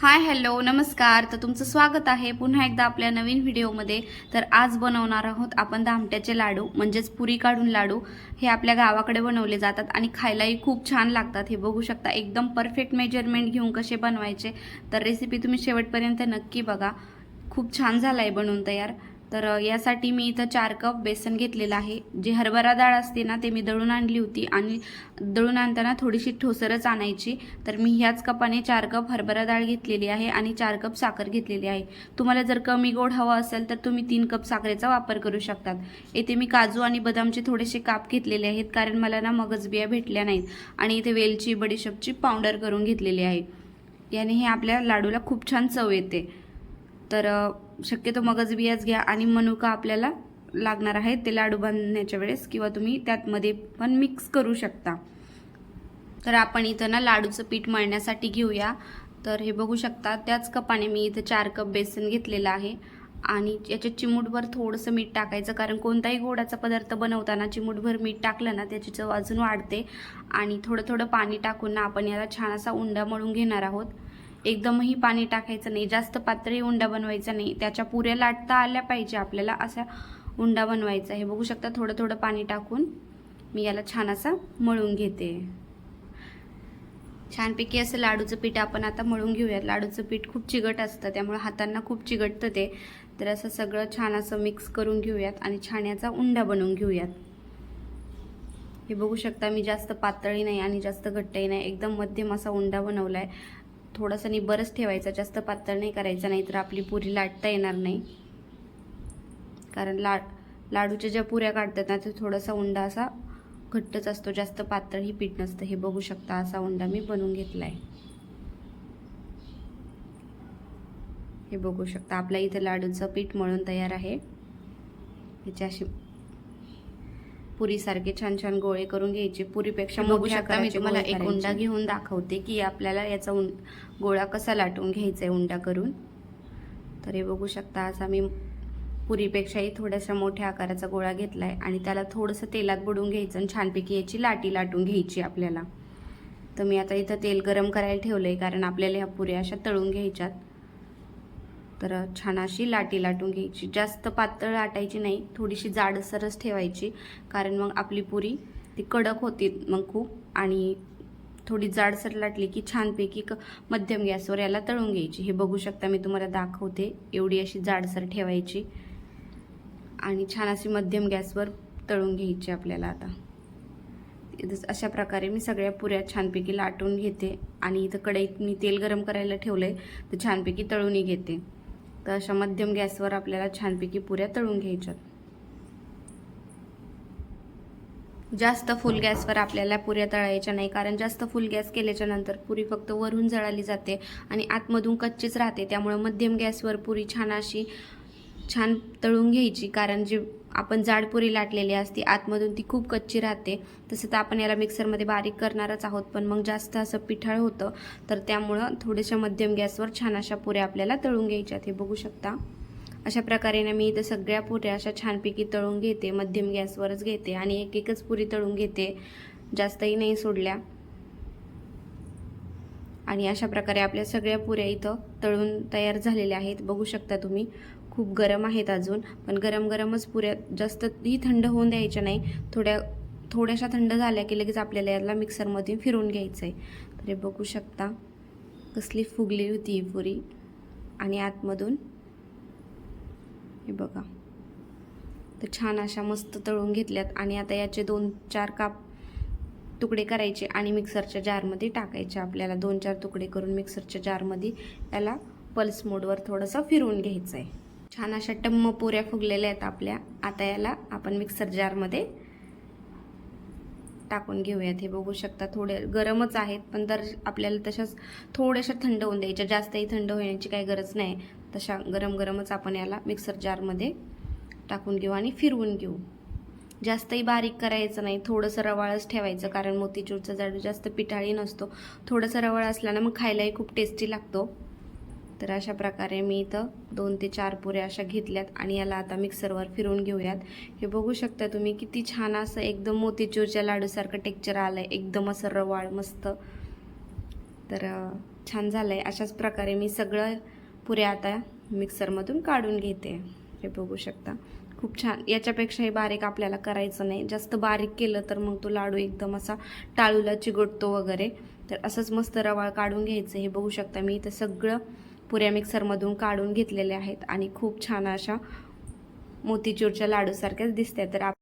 Hi hello नमस्कार. तर तुमचं स्वागत आहे पुन्हा एकदा आपल्या नवीन व्हिडिओमध्ये. तर आज बनवणार आहोत आपण दामट्याचे लाडू म्हणजेच पुरी काढून लाडू. हे आपल्या गावाकडे बनवले जातात आणि खायलाही खूप छान लागतात. हे बघू शकता एकदम परफेक्ट मेजरमेंट घेऊन कसे बनवायचे. तर रेसिपी तुम्ही शेवटपर्यंत नक्की बघा. खूप छान झाला आहे बनवून तयार. तर यासाठी मी इथं चार कप बेसन घेतलेलं आहे. जी हरभरा डाळ असते ना ते मी दळून आणली होती आणि दळून आणताना थोडीशी ठोसरच आणायची. तर मी ह्याच कपाने चार कप हरभरा डाळ घेतलेली आहे आणि चार कप साखर घेतलेली आहे. तुम्हाला जर कमी गोड हवं असेल तर तुम्ही तीन कप साखरेचा वापर करू शकतात. येथे मी काजू आणि बदामचे थोडेसे काप घेतलेले आहेत कारण मला ना मगजबिया भेटल्या नाहीत आणि इथे वेलची बडीशेपची पावडर करून घेतलेली आहे. याने हे आपल्या लाडूला खूप छान चव येते. तर शक्यतो मगज बियाच घ्या आणि मनुका आपल्याला लागणार आहे ते लाडू बांधण्याच्या वेळेस किंवा तुम्ही त्यातमध्ये पण मिक्स करू शकता. तर आपण इथं ना लाडूचं पीठ मळण्यासाठी घेऊया. तर हे बघू शकता त्याच कपाने मी इथं चार कप बेसन घेतलेलं आहे. आणि याच्या चिमूटभर थोडंसं मीठ टाकायचं कारण कोणताही गोडाचा पदार्थ बनवताना चिमूटभर मीठ टाकलं ना त्याची चव अजून वाढते. आणि थोडं थोडं पाणी टाकून ना आपण याला छान असा उंडा मळून घेणार आहोत. एकदमही पाणी टाकायचं नाही जास्त पातळी उंडा बनवायचा नाही. त्याच्या पुऱ्या लाटता आल्या पाहिजे आपल्याला असा उंडा बनवायचा हे बघू शकता थोडं थोडं पाणी टाकून मी याला छान असा मळून घेते. छानपैकी असं लाडूचं पीठ आपण आता मळून घेऊयात. लाडूचं पीठ खूप चिकट असतं त्यामुळे हातांना खूप चिकटतं ते. तर असं सगळं छान असं मिक्स करून घेऊयात आणि छान याचा उंडा बनवून घेऊयात. हे बघू शकता मी जास्त पातळी नाही आणि जास्त घट्टही नाही. एकदम मध्यम असा उंडा बनवला आहे थोडासा निबरच ठेवायचा जास्त पातळ नाही करायचा नाही तर आपली पुरी लाटता येणार नाही. कारण ला लाडूच्या ज्या पुऱ्या काढतात ना ते थोडासा उंडा असा घट्टच असतो जास्त पातळही पीठ नसतं. हे बघू शकता असा उंडा मी बनवून घेतला आहे हे बघू शकता आपल्या इथं लाडूचं पीठ मळून तयार आहे. याची अशी पुरीसारखे छान छान गोळे करून घ्यायचे. पुरीपेक्षा बघू शकता, मी तुम्हाला एक. उंडा घेऊन दाखवते की आपल्याला याचा उं गोळा कसा लाटून घ्यायचा आहे उंडा करून. तर हे बघू शकता असा मी पुरीपेक्षाही थोड्याशा मोठ्या आकाराचा गोळा घेतला आहे आणि त्याला थोडंसं तेलात बुडवून घ्यायचं आणि छानपैकी याची लाटी लाटून घ्यायची आपल्याला. तर मी आता इथं तेल गरम करायला ठेवलं आहे कारण आपल्याला ह्या पुऱ्या अशा तळून घ्यायच्यात. तर छान अशी लाटी लाटून घ्यायची. जास्त पातळ लाटायची नाही थोडीशी जाडसरच ठेवायची. कारण मग आपली पुरी ती कडक होती मग खूप. आणि थोडी जाडसर लाटली की छानपैकी क मध्यम गॅसवर याला तळून घ्यायची. हे बघू शकता मी तुम्हाला दाखवते. एवढी अशी जाडसर ठेवायची. आणि छान अशी मध्यम गॅसवर तळून घ्यायची आपल्याला आता. अशा प्रकारे मी सगळ्या पुऱ्या छानपैकी लाटून घेते. आणि इथं कढईत मी तेल गरम करायला ठेवलं आहे तर छानपैकी तळूनही घेते. तर अशा मध्यम गॅसवर आपल्याला छानपैकी पुऱ्या तळून घ्यायच्यात जास्त फुल गॅसवर आपल्याला पुऱ्या तळायच्या नाही कारण जास्त फुल गॅस केल्याच्यानंतर पुरी फक्त वरून जळाली जाते आणि आतमधून कच्चीच राहते त्यामुळे मध्यम गॅसवर पुरी छान अशी छान तळून घ्यायची कारण जी आपण जाड पुरी लाटलेली असते आतमधून ती खूप कच्ची राहते. तसं तर आपण याला मिक्सरमध्ये बारीक करणारच आहोत पण मग जास्त असं पिठाळ होतं तर त्यामुळं थोड्याशा मध्यम गॅसवर छान अशा पुऱ्या आपल्याला तळून घ्यायच्यात हे बघू शकता. अशा प्रकारे ना मी इथं सगळ्या पुऱ्या अशा छानपैकी तळून घेते मध्यम गॅसवरच घेते आणि एक एकच पुरी तळून घेते जास्तही नाही सोडल्या. आणि अशा प्रकारे आपल्या सगळ्या पुऱ्या इथं तळून तयार झालेल्या आहेत बघू शकता तुम्ही. खूप गरम आहेत अजून पण गरम गरमच पुऱ्या जास्तही थंड होऊन द्यायच्या नाही. थोड्या थोड्याशा थंड झाल्या की लगेच आपल्याला याला मिक्सरमधून फिरवून घ्यायचं आहे तर हे बघू शकता कसली फुगली होती ही पुरी. आणि आतमधून हे बघा. तर छान अशा मस्त तळून घेतल्यात. आणि आता याचे दोन चार काप तुकडे करायचे आणि मिक्सरच्या जारमध्ये टाकायचे. आपल्याला दोन चार तुकडे करून मिक्सरच्या जारमध्ये याला पल्स मोडवर थोडंसं फिरवून घ्यायचं आहे छान अशा टम्म पुऱ्या फुगलेल्या आहेत आपल्या. आता याला आपण मिक्सर जारमध्ये टाकून घेऊयात. हे बघू शकता थोडे गरमच आहेत पण तर आपल्याला तशाच थोड्याशा थंड होऊन द्यायच्या. जास्तही थंड होण्याची काही गरज नाही. तशा गरम गरमच आपण याला मिक्सर जारमध्ये टाकून घेऊ आणि फिरवून घेऊ. जास्तही बारीक करायचं नाही. थोडंसं रवाळच ठेवायचं कारण मोतीचूरचा जाडू जास्त पिठाळी नसतो. थोडंसं रवाळ असल्यानं मग खायलाही खूप टेस्टी लागतो. तर अशा प्रकारे मी इथं दोन ते चार पुऱ्या अशा घेतल्यात आणि याला आता मिक्सरवर फिरून घेऊयात. हे बघू शकता तुम्ही किती छान असं एकदम मोतीचूरच्या लाडूसारखं टेक्चर आलं आहे एकदम असं रवाळ मस्त. तर छान झालं आहे अशाच प्रकारे मी सगळं पुऱ्या आता मिक्सरमधून काढून घेते. हे बघू शकता. खूप छान. याच्यापेक्षाही बारीक आपल्याला करायचं नाही. जास्त बारीक केलं तर मग तो लाडू एकदम असा टाळूला चिगटतो वगैरे. तर असंच मस्त रवाळ काढून घ्यायचं. हे बघू शकता मी इथं सगळं पुऱ्या मिक्सरमधून काढून घेतलेले आहेत आणि खूप छान अशा मोतीचूरच्या लाडूसारख्याच दिसते तर आप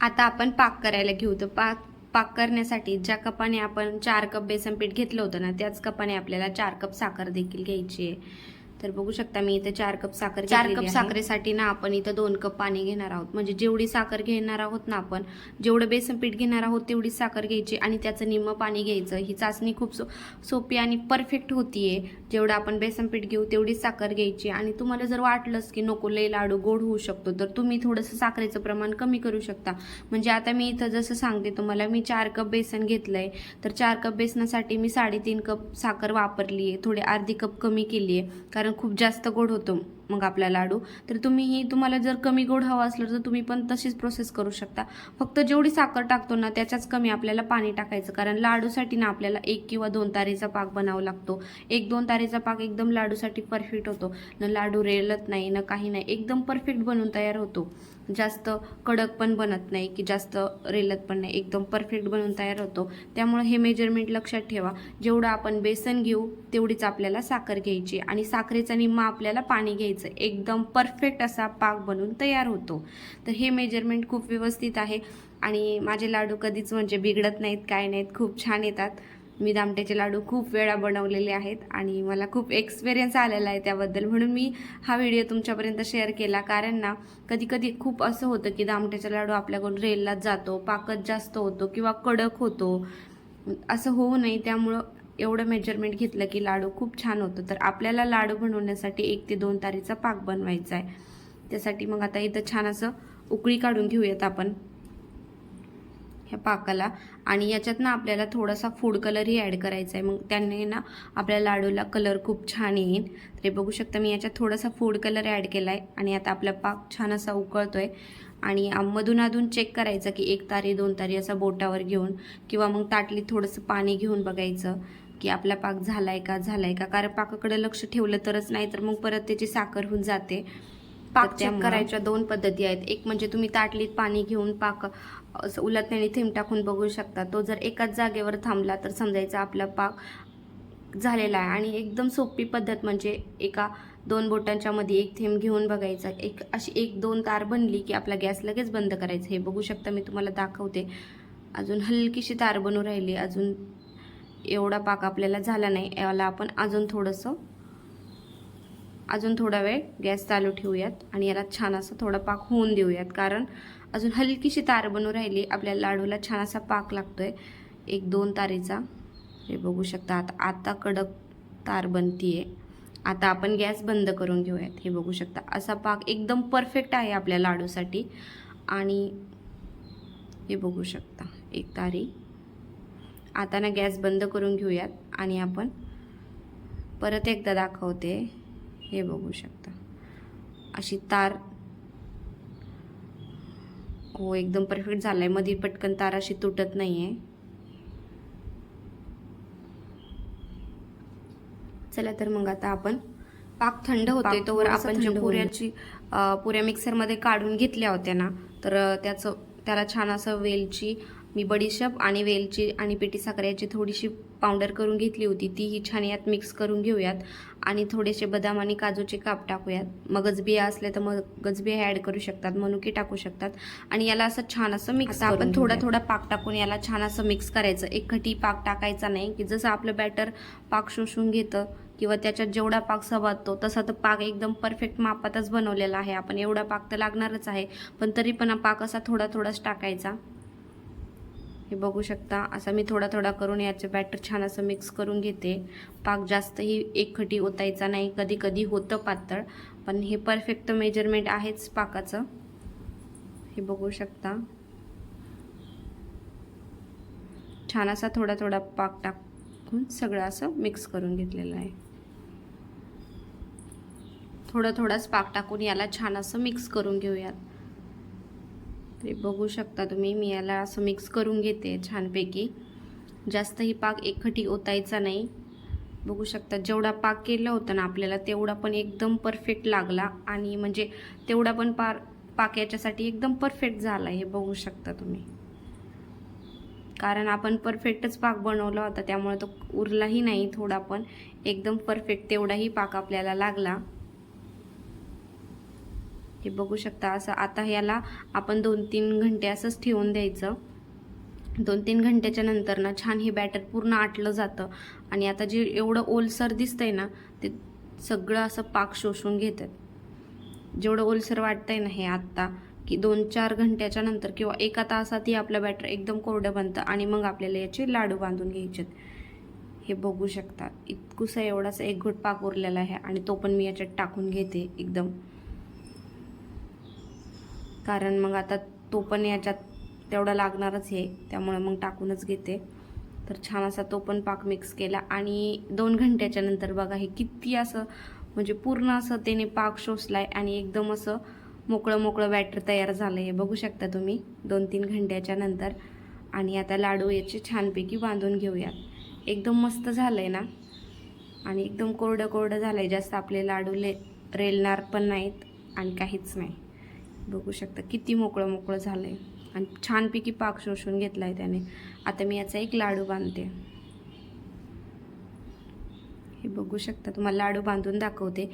आता आपण पाक करायला घेऊ. तर पाक पाक करण्यासाठी ज्या कपाने आपण चार कप बेसन पीठ घेतलं होतं ना त्याच कपाने आपल्याला चार कप साखर देखील घ्यायची आहे. तर बघू शकता मी इथे चार कप साखर चार कप साखरेसाठी ना आपण इथं दोन कप पाणी घेणार आहोत. म्हणजे जेवढी साखर घेणार आहोत ना आपण जेवढं बेसन पीठ घेणार आहोत तेवढी साखर घ्यायची आणि त्याचं निम्म पाणी घ्यायचं. ही चाचणी खूप सो सोपी आणि परफेक्ट होतीये. जेवढं आपण बेसन पीठ घेऊ तेवढी साखर घ्यायची. आणि तुम्हाला जर वाटलंच की नको लई लाडू गोड होऊ शकतो तर तुम्ही थोडंसं साखरेचं प्रमाण कमी करू शकता. म्हणजे आता मी इथं जसं सांगते तुम्हाला मी चार कप बेसन घेतलंय. तर चार कप बेसनासाठी मी साडेतीन कप साखर वापरली आहे थोडी अर्धी कप कमी केली आहे कारण खूप जास्त गोड होतो. मग आपला लाडू. तर तुम्हीही तुम्हाला जर कमी गोड हवं असलं तर तुम्ही पण तशीच प्रोसेस करू शकता. फक्त जेवढी साखर टाकतो ना त्याच्याच कमी आपल्याला पाणी टाकायचं. कारण लाडूसाठी ना आपल्याला एक किंवा दोन तारेचा पाक बनावा लागतो. एक दोन तारेचा पाक एकदम लाडूसाठी परफेक्ट होतो. न लाडू रेलत नाही न काही नाही. एकदम परफेक्ट बनून तयार होतो. जास्त कडक पण बनत नाही की जास्त रेलत पण नाही. एकदम परफेक्ट बनून तयार होतो. त्यामुळे हे मेजरमेंट लक्षात ठेवा. जेवढं आपण बेसन घेऊ तेवढीच आपल्याला साखर घ्यायची. आणि साखरेचा निम्मा आपल्याला पाणी घ्यायचं. एकदम परफेक्ट असा पाक बनून तयार होतो. तर हे मेजरमेंट खूप व्यवस्थित आहे. आणि माझे लाडू कधीच म्हणजे बिघडत नाहीत काय नाहीत खूप छान येतात. मी दामट्याचे लाडू खूप वेळा बनवलेले आहेत आणि मला खूप एक्सपिरियन्स आलेला आहे त्याबद्दल. म्हणून मी हा व्हिडिओ तुमच्यापर्यंत शेअर केला. कारण ना कधी कधी खूप असं होतं की दामट्याचा लाडू आपल्याकडून रेललाच जातो पाकच जास्त होतो किंवा कडक होतो. असं होऊ नये त्यामुळं एवढं मेजरमेंट घेतलं की लाडू खूप छान होतं. तर आपल्याला लाडू बनवण्यासाठी एक ते दोन तारीचा पाक बनवायचा आहे. त्यासाठी मग आता इथं छान असं उकळी काढून घेऊयात आपण. ह्या पाकाला. आणि याच्यात ना आपल्याला थोडासा फूड कलरही ॲड करायचा आहे. मग त्याने ना आपल्या लाडूला कलर खूप छान येईल. तर बघू शकता मी याच्यात थोडासा फूड कलर ॲड केला आहे आणि आता आपला पाक छान असा उकळतो आहे आणि मधून अधून चेक करायचं की एक तारी दोन तारी असा बोटावर घेऊन किंवा मग ताटलीत थोडंसं पाणी घेऊन बघायचं. की आपला पाक झालाय का झालाय का? कारण पाकाकडे लक्ष ठेवलं तरच नाही तर मग परत त्याची साखर होऊन जाते. पाक चेक करायच्या दोन पद्धती आहेत. एक म्हणजे तुम्ही ताटलीत पाणी घेऊन पाक असं उलटण्याने थेंब टाकून बघू शकता. तो जर एकाच जागेवर थांबला तर समजायचा आपला पाक झालेला आहे. आणि एकदम सोपी पद्धत म्हणजे एका दोन बोटांच्या मध्ये एक थेंब घेऊन बघायचा. एक अशी एक दोन तार बनली की आपला गॅस लगेच बंद करायचा. हे बघू शकता मी तुम्हाला दाखवते. अजून हलकीशी तार बनू राहिली. अजून एवढा पाक आपल्याला झाला नाही. याला आपण अजून थोडंसं अजून थोडा वेळ गॅस चालू ठेवूयात आणि याला छान असं थोडा पाक होऊन देऊयात. कारण अजून हलकीशी तार बनू राहिली आपल्या लाडूला छान असा पाक लागतोय. एक दोन तारेचा. हे बघू शकता आता आता कडक तार बनतीये. आता आपण गॅस बंद करून घेऊयात. हे बघू शकता असा पाक एकदम परफेक्ट आहे आपल्या लाडूसाठी. आणि हे बघू शकता एक तारी. आता ना गॅस बंद करून घेऊयात आणि आपण परत एकदा दाखवते. हे बघू शकता. अशी तार. हो एकदम परफेक्ट झालाय. मध्ये पटकन तार अशी तुटत नाहीये. चला तर मग आता आपण पाक थंड होते तोवर आपण ज्या पुऱ्याची पुऱ्या मिक्सरमध्ये काढून घेतल्या होत्या ना तर त्याचं त्याला छान असं वेलची मी बडीशेप आणि वेलची आणि पिठी साखर याची थोडीशी पावडर करून घेतली होती. तीही छान यात मिक्स करून घेऊयात आणि थोडेसे बदाम आणि काजूचे काप टाकूयात. मगज बिया असले तर मगज बिया ॲड करू शकतात मनुके टाकू शकतात आणि याला असं छान असं मिक्स आपण थोडा थोडा पाक टाकून याला छान असं मिक्स करायचं. एकखटी पाक टाकायचा नाही की जसं आपलं बॅटर पाक शोषून घेतं किंवा त्याच्यात जेवढा पाक सवादतो तसा तर पाक एकदम परफेक्ट मापातच बनवलेला आहे. आपण एवढा पाक तर लागणारच आहे पण तरी पण पाक असा थोडा थोडाच टाकायचा. हे बघू शकता. असा मी थोडा थोडा करून याचे बॅटर छान असं मिक्स करून घेते. पाक जास्तही एकखटी ओतायचा नाही. कधी कधी होतं पातळ पण हे परफेक्ट मेजरमेंट आहेच पाकाचं. हे बघू शकता. छान असा थोडा थोडा पाक टाकून सगळं असं मिक्स करून घेतलेलं आहे. थोडं थोडाच पाक टाकून याला छान असं मिक्स करून घेऊयात. हे बघू शकता तुम्ही. मी याला असं मिक्स करून घेते छानपैकी. जास्तही पाक एकखटी ओतायचा नाही. बघू शकता जेवढा पाक केला होता ना आपल्याला तेवढा पण एकदम परफेक्ट लागला. आणि म्हणजे तेवढा पण पार पाक याच्यासाठी एकदम परफेक्ट झाला हे बघू शकता तुम्ही. कारण आपण परफेक्टच पाक बनवला होता त्यामुळे तो उरलाही नाही थोडा पण. एकदम परफेक्ट तेवढाही पाक आपल्याला लागला. हे बघू शकता. असं आता याला आपण दोन तीन घंटे असंच ठेवून द्यायचं. दोन तीन घंट्याच्या नंतर ना छान हे बॅटर पूर्ण आटलं जातं. आणि आता जे एवढं ओलसर दिसतंय ना ते सगळं असं पाक शोषून घेतात. जेवढं ओलसर वाटतंय ना हे आत्ता की दोन चार घंट्याच्या नंतर किंवा एका तासातही आपलं बॅटर एकदम कोरडं बनतं आणि मग आपल्याला याचे लाडू बांधून घ्यायचे हे बघू शकता. इतकुसा एवढासा एक घोट पाक उरलेला आहे आणि तो पण मी याच्यात टाकून घेते एकदम. कारण मग आता तो पण याच्यात तेवढा लागणारच आहे त्यामुळे मग टाकूनच घेते. तर छान असा तो पण पाक मिक्स केला. आणि दोन घंट्याच्या नंतर बघा हे किती असं म्हणजे पूर्ण असं त्याने पाक शोषलाय आणि एकदम असं मोकळं मोकळं बॅटर तयार झालं हे बघू शकता तुम्ही दोन तीन घंट्याच्या नंतर. आणि आता लाडू याचे छानपैकी बांधून घेऊयात. एकदम मस्त झालं आहे ना? आणि एकदम कोरडं कोरडं झालं आहे जास्त आपले लाडू ले रेलणार पण नाहीत आणि काहीच नाही. बघू शकता. किती मोकळं मोकळं झालं आहे आणि छानपैकी पाक शोषून घेतला आहे त्याने. आता मी याचा एक लाडू बांधते. हे बघू शकता तुम्हाला लाडू बांधून दाखवते.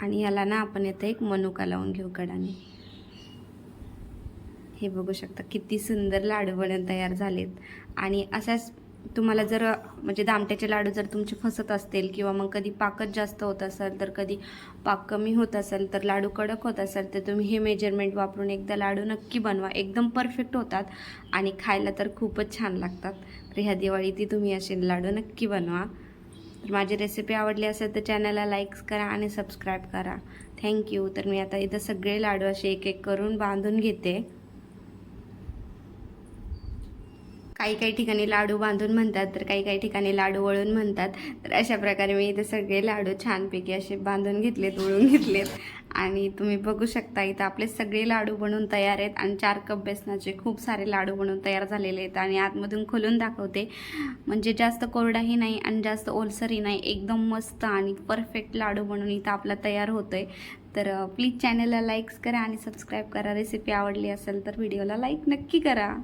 आणि याला ना आपण येथे एक मनुका लावून घेऊ कडाने. हे बघू शकता किती सुंदर लाडू बनून तयार झालेत. आणि असाच तुम्हाला जर म्हणजे दामट्याचे लाडू जर तुमचे फसत असतील किंवा मग कधी पाकच जास्त होत असेल तर कधी पाक कमी होत असेल तर लाडू कडक होत असेल तर तुम्ही हे मेजरमेंट वापरून एकदा लाडू नक्की बनवा. एकदम परफेक्ट होतात आणि खायला तर खूपच छान लागतात. तर ह्या दिवाळीत तुम्ही असे लाडू नक्की बनवा. तर माझी रेसिपी आवडली असेल तर चॅनलला लाईक्स करा आणि सबस्क्राईब करा. थँक्यू तर मी आता इथं सगळे लाडू असे एक एक करून बांधून घेते. काही काही ठिकाणी लाडू बांधून म्हणतात तर काही काही ठिकाणी लाडू वळून म्हणतात. तर अशा प्रकारे मी इथे सगळे लाडू छानपैकी असे बांधून घेतलेत वळून घेतलेत. आणि तुम्ही बघू शकता इथं आपले सगळे लाडू बनवून तयार आहेत. आणि चार कप बेसनाचे खूप सारे लाडू बनवून तयार झालेले आहेत. आणि आतमधून खोलून दाखवते. म्हणजे जास्त कोरडाही नाही आणि जास्त ओलसरही नाही. एकदम मस्त आणि परफेक्ट लाडू बनवून इथं आपला तयार होतो आहे तर प्लीज चॅनलला लाईक्स करा आणि सबस्क्राईब करा. रेसिपी आवडली असेल तर व्हिडिओला लाईक नक्की करा.